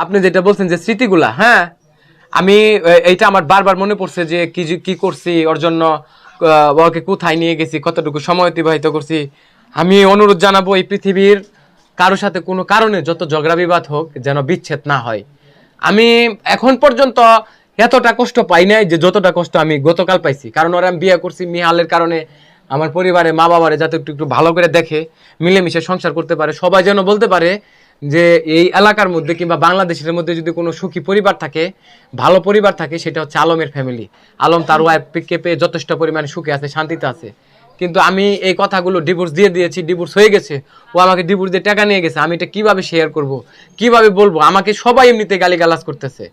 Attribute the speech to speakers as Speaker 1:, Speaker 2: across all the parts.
Speaker 1: আপনি যেটা বলছেন যে স্মৃতিগুলা হ্যাঁ? আমি এইটা আমার বারবার মনে পড়ছে যে কি কি করছি, ওর জন্য ওকে কোথায় নিয়ে গেছি, কতটুকু সময় অতিবাহিত করছি। আমি অনুরোধ জানাব এই পৃথিবীর কারোর সাথে কোনো কারণে যত ঝগড়া বিবাদ হোক যেন বিচ্ছেদ না হয়। আমি এখন পর্যন্ত এতটা কষ্ট পাই নাই যে যতটা কষ্ট আমি গতকাল পাইছি। কারণ ওরা আমি বিয়ে করছি মিহালের কারণে। আমার পরিবারে মা বাবারে যাতে একটু একটু ভালো করে দেখে, মিলেমিশে সংসার করতে পারে, সবাই যেন বলতে পারে যে এই এলাকার মধ্যে কিংবা বাংলাদেশের মধ্যে যদি কোনো সুখী পরিবার থাকে, ভালো পরিবার থাকে, সেটা হচ্ছে আলমের ফ্যামিলি আলম তার ওয়াইফকে পেয়ে যথেষ্ট পরিমাণে সুখে আছে, শান্তিতে আছে। কিন্তু আমি এই কথাগুলো ডিভোর্স দিয়ে দিয়েছি ডিভোর্স হয়ে গেছে। ও আমাকে ডিভোর্স দিয়ে টাকা নিয়ে গেছে, আমি এটা কীভাবে শেয়ার করব? কীভাবে বলব? আমাকে সবাই এমনিতে গালিগালাজ করতেছে।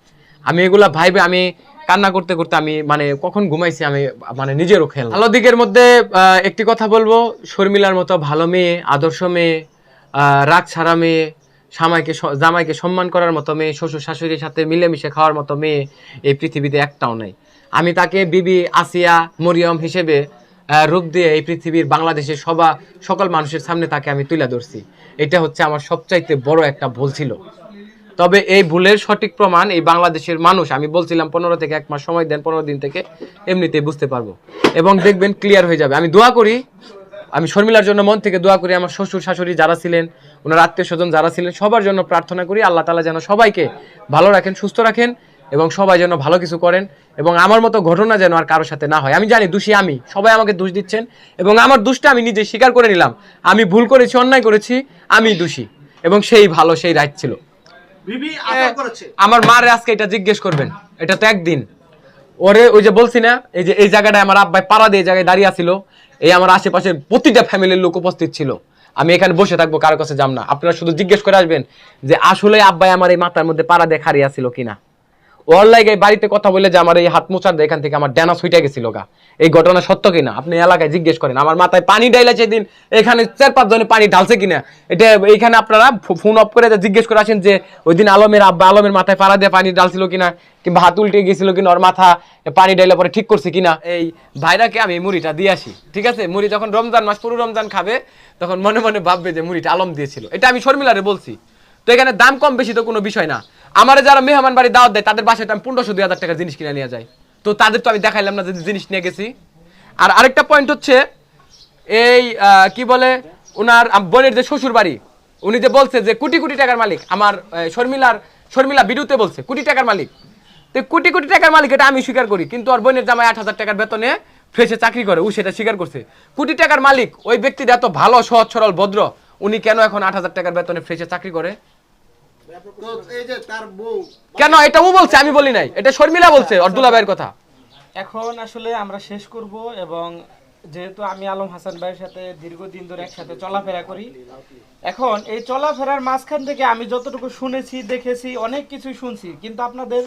Speaker 1: আমি এগুলা ভাইবে, আমি কান্না করতে করতে আমি মানে কখন ঘুমাইছি আমি মানে নিজেরও খেল ভালো দিকের মধ্যে একটি কথা বলব, শর্মিলার মতো ভালো মেয়ে, আদর্শ মেয়ে রাগ ছাড়া মেয়ে জামাইকে স- জামাইকে সম্মান করার মতো মেয়ে, শ্বশুর শাশুড়ির সাথে মিলেমিশে খাওয়ার মতো মেয়ে এই পৃথিবীতে একটাও নেই। আমি তাকে বিবি আসিয়া মরিয়ম হিসেবে রূপ দিয়ে এই পৃথিবীর বাংলাদেশের সবা, সকল মানুষের সামনে তাকে আমি তুলে ধরছি। এটা হচ্ছে আমার সবচাইতে বড় একটা ভুল ছিল। তবে এই ভুলের সঠিক প্রমাণ এই বাংলাদেশের মানুষ, আমি বলছিলাম পনেরো থেকে এক মাস সময় দেন, পনেরো দিন থেকে এমনিতেই বুঝতে পারব। এবং দেখবেন ক্লিয়ার হয়ে যাবে। আমি দোয়া করি আমি শর্মিলার জন্য মন থেকে দোয়া করি আমার শ্বশুর শাশুড়ি যারা ছিলেন ওনার আত্মীয় স্বজন যারা ছিলেন সবার জন্য প্রার্থনা করি আল্লাহ তালা যেন সবাইকে ভালো রাখেন সুস্থ রাখেন এবং সবাই যেন ভালো কিছু করেন এবং আমার মতো ঘটনা যেন আর কারোর সাথে না হয়। আমি জানি দোষী আমি সবাই আমাকে দোষ দিচ্ছেন এবং আমার দোষটা আমি নিজে স্বীকার করে নিলাম। আমি ভুল করেছি অন্যায় করেছি আমি দোষী এবং সেই ভালো সেই রাইট ছিল।
Speaker 2: বিবি আদর করেছে।
Speaker 1: আমার মারে আজকে এটা জিজ্ঞেস করবেন এটা তো একদিন। ওরে ওই যে বলছি না এই যে এই জায়গাটায় আমার আব্বাই পাড়া দিয়ে জায়গায় দাঁড়িয়ে ছিল এই আমার আশেপাশের প্রতিটা ফ্যামিলির লোক উপস্থিত ছিল। আমি এখানে বসে থাকব, কারও কাছে যাম না। আপনারা শুধু জিজ্ঞেস করে আসবেন যে, আসলে আব্বাই আমার এই মাথার মধ্যে পাড়া দিয়ে খারিয়া ছিল কিনা? ওর লাগে বাড়িতে কথা বলে যে আমার এই হাত মোচার এখান থেকে আমার ড্যানা সুইটা গেছিল গা। এই ঘটনা সত্য কিনা? আপনি এলাকায় জিজ্ঞেস করেন। আমার মাথায় পানি ডাইলা সেদিন এখানে চার পাঁচ জনে পানি ঢালছে কিনা? এটা এইখানে আপনারা ফোন অফ করে জিজ্ঞেস করে আসেন যে ওই দিন আলমের আব্বা আলমের মাথায় পাড়া দিয়ে পানি ঢালছিল কিনা, কিংবা হাত উল্টে গেছিল কিনা, ওর মাথা পানি ডাইলে পরে ঠিক করছে কিনা? এই ভাইরাকে আমি মুড়িটা দিয়ে আসি, ঠিক আছে? মুড়ি যখন রমজান মাস, পুরো রমজান খাবে, তখন মনে মনে ভাববে যে মুড়িটা আলম দিয়েছিল। এটা আমি শর্মিলারে বলছি। তো এখানে দাম কম বেশি তো কোনো বিষয় না। আমার যারা মেহমান বাড়ি দাওয়াত দেয়, তাদের বাসায় আমি পনেরোশো, দুই হাজার টাকার জিনিস কিনে নিয়ে যাই। তো তাদের তো আমি দেখাইলাম না যে জিনিস নিয়ে গেছি। আর আরেকটা পয়েন্ট হচ্ছে, এই কি বলে ওনার বোনের যে শ্বশুর বাড়ি উনি যে বলছে যে কোটি কোটি টাকার মালিক, আমার শর্মিলার, শর্মিলা বিডুতে বলছে, কোটি টাকার মালিক। তো কোটি কোটি টাকার মালিক এটা আমি স্বীকার করি, কিন্তু আর বোনের জামাই আট হাজার টাকার বেতনে ফ্রেশে চাকরি করে, ও সেটা স্বীকার করছে। কোটি টাকার মালিক, ওই ব্যক্তিটা এত ভালো, সহজ, সরল, ভদ্র, উনি কেন এখন আট হাজার টাকার বেতনে ফ্রেশে চাকরি করে? কেন? এটা ও বলছে আমি বলি নাই। এটা শর্মিলা বলছে অর্দুলা ভাইয়ের কথা।
Speaker 3: এখন আসলে আমরা শেষ করব এবং যেহেতু আমি আলম হাসান ভাইয়ের সাথে দীর্ঘদিন ধরে একসাথে চলাফেরা করি এখন এই চলাফেরার মাঝখান থেকে আমি যতটুকু শুনেছি দেখেছি অনেক কিছুই শুনছি কিন্তু আপনাদের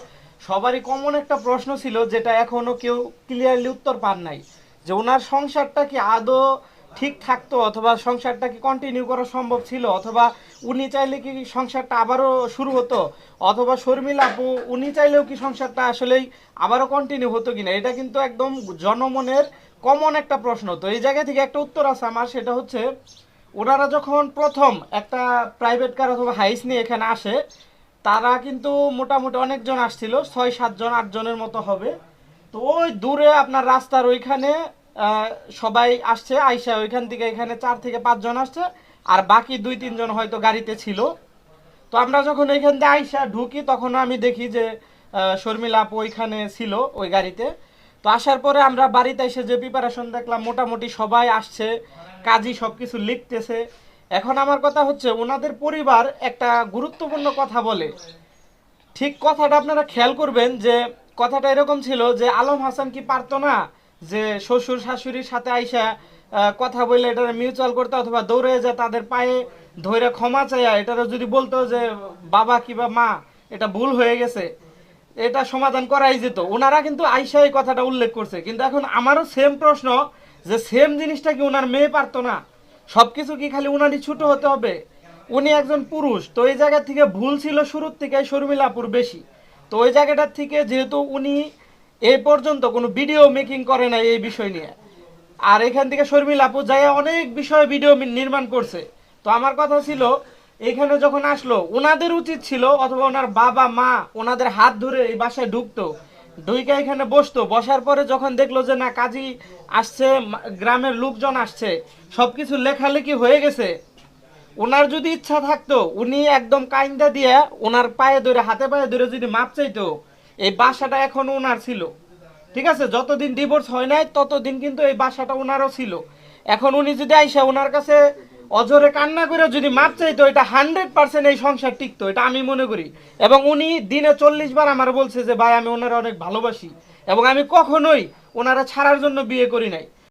Speaker 3: সবারই কমন একটা প্রশ্ন ছিল যেটা এখনও কেউ ক্লিয়ারলি উত্তর পান নাই যে ওনার সংসারটা কি আদৌ ঠিক থাকতো অথবা সংসারটা কি কন্টিনিউ করা সম্ভব ছিল? অথবা উনি চাইলে কি সংসারটা আবারও শুরু হতো? অথবা শর্মিলা আপু, উনি চাইলেও কি সংসারটা আসলেই আবারও কন্টিনিউ হতো কিনা? এটা কিন্তু একদম জনমনের কমন একটা প্রশ্ন। তো এই জায়গা থেকে একটা উত্তর আছে আমার, সেটা হচ্ছে ওনারা যখন প্রথম একটা প্রাইভেট কার অথবা হাইস নিয়ে এখানে আসে, তারা কিন্তু মোটামুটি অনেকজন আসছিল, ছয়, সাতজন, আটজনের মতো হবে। তো ওই দূরে আপনার রাস্তার ওইখানে সবাই আসছে, আইসা ওইখান থেকে এখানে চার থেকে পাঁচজন আসছে, আর বাকি দুই তিনজন হয়তো গাড়িতে ছিল। তো আমরা যখন ওইখান দিয়ে আইসা ঢুকি, তখন আমি দেখি যে শর্মিলা আপু ওইখানে ছিল ওই গাড়িতে। তো আসার পরে আমরা বাড়িতে এসে যে প্রিপারেশন দেখলাম, মোটামুটি সবাই আসছে কাজী সব কিছু লিখতেছে। এখন আমার কথা হচ্ছে, ওনাদের পরিবার একটা গুরুত্বপূর্ণ কথা বলে। ঠিক কথাটা আপনারা খেয়াল করবেন যে, কথাটা এরকম ছিল যে, আলম হাসান কি পারতো না? যে শ্বশুর শাশুড়ির সাথে আইসা কথা বললে এটা মিউচুয়াল করতে অথবা দৌড়ে যে তাদের পায়ে ধরে ক্ষমা চাইয়া, এটারও যদি বলতো যে বাবা কিবা মা, এটা ভুল হয়ে গেছে, এটা সমাধান করাই যেত। ওনারা কিন্তু আইসা এই কথাটা উল্লেখ করছে। কিন্তু এখন আমারও সেম প্রশ্ন, যে সেম জিনিসটা কি ওনার মেয়ে পারতো না? সব কিছু কি খালি উনারই ছোট হতে হবে? উনি একজন পুরুষ, তো এই জায়গা থেকে ভুল ছিল শুরুর থেকে শর্মিলাপুর বেশি। তো ওই জায়গাটার থেকে যেহেতু উনি এই পর্যন্ত কোনো ভিডিও মেকিং করে না এই বিষয় নিয়ে। আর এখান থেকে শর্মিলা আপু যাই অনেক বিষয়ে ভিডিও নির্মাণ করছে। তো আমার কথা ছিল, এখানে যখন আসলো, ওনাদের উচিত ছিল অথবা ওনার বাবা, মা ওনাদের হাত ধরে এই বাসায় ঢুকতো, ঢুইকা এখানে বসতো। বসার পরে যখন দেখল যে না, কাজী আসছে গ্রামের লোকজন আসছে, সবকিছু লেখালেখি হয়ে গেছে। ওনার যদি ইচ্ছা থাকতো, উনি একদম কাইন্দা দিয়ে ওনার পায়ে ধরে, হাতে পায়ে ধরে যদি মাপ চাইতো এই বাসাটা এখন ওনার ছিল। ঠিক আছে? যতদিন ডিভোর্স হয় নাই, ততদিন কিন্তু এই বাসাটা ওনারও ছিল। এখন উনি যদি আইসা ওনার কাছে অজরে কান্না করে যদি মাপ চাইতো, এটা হান্ড্রেড পার্সেন্ট এই সংসার টিকতো, এটা আমি মনে করি। এবং উনি দিনে চল্লিশ বার আমার বলছে যে, ভাই, আমি ওনারা অনেক ভালোবাসি এবং আমি কখনোই ওনারা ছাড়ার জন্য বিয়ে করি নাই।